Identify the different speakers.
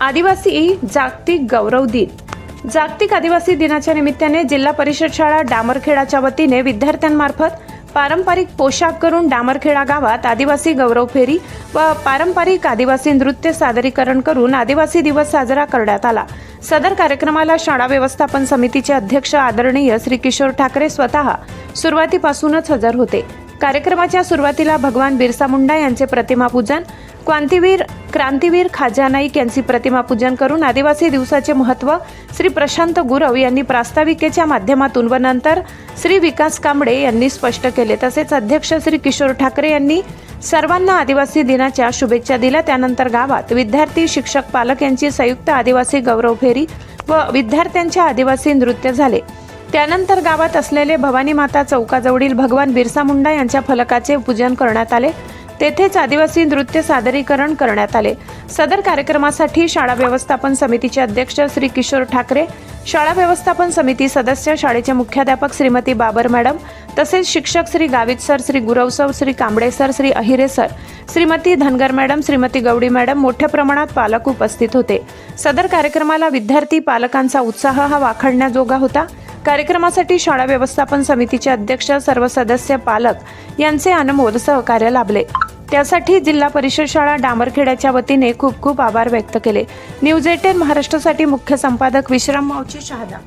Speaker 1: आदिवासी जागतिक गौरव दिन. जागतिक आदिवासी दिनाच्या निमित्ताने जिल्हा परिषद शाळा डामरखेडाच्या वतीने विद्यार्थ्यांमार्फत पारंपरिक पोशाख करून डामरखेडा गावात आदिवासी गौरव फेरी व पारंपरिक आदिवासी नृत्य सादरीकरण करून आदिवासी दिवस साजरा करण्यात आला. सदर कार्यक्रमाला शाळा व्यवस्थापन समितीचे अध्यक्ष आदरणीय श्री किशोर ठाकरे स्वतः सुरुवातीपासूनच हजर होते. कार्यक्रमाच्या सुरुवातीला भगवान बिरसा मुंडा यांचे प्रतिमापूजन क्रांतीवीर क्रांतीवीर खाजा नाईक यांची प्रतिमा पूजन करून आदिवासी दिवसाचे महत्त्व श्री प्रशांत गुरव यांनी प्रास्ताविकेच्या माध्यमातून व नंतर श्री विकास कांबळे यांनी स्पष्ट केले. तसेच अध्यक्ष श्री किशोर ठाकरे यांनी सर्वांना आदिवासी दिनाच्या शुभेच्छा दिल्या. त्यानंतर गावात विद्यार्थी शिक्षक पालक यांची संयुक्त आदिवासी गौरव फेरी व विद्यार्थ्यांच्या आदिवासी नृत्य झाले. त्यानंतर गावात असलेले भवानी माता चौकाजवळील भगवान बिरसा मुंडा यांच्या फलकाचे पूजन करण्यात आले. तेथेच आदिवासी नृत्य सादरीकरण करण्यात आले. सदर कार्यक्रमासाठी शाळा व्यवस्थापन समितीचे अध्यक्ष श्री किशोर ठाकरे शाळा व्यवस्थापन समिती सदस्य शाळेचे मुख्याध्यापक श्रीमती बाबर मॅडम तसेच शिक्षक Shri Gavit sir Shri Gurav sir Shri Kamble sir Shri Ahire sir Shrimati Dhangar madam Shrimati Gawadi madam मोठ्या प्रमाणात पालक उपस्थित होते. सदर कार्यक्रमाला विद्यार्थी पालकांचा उत्साह हा वाखाणण्याजोगा होता. कार्यक्रमासाठी शाळा व्यवस्थापन समितीचे अध्यक्ष सर्व सदस्य पालक यांचे अनमोल सहकार्य लाभले. त्यासाठी जिल्हा परिषद शाळा डांबरखेड्याच्या वतीने खूप खूप आभार व्यक्त केले. न्यूज एटेन महाराष्ट्रासाठी मुख्य संपादक विश्राम मावची शहादा.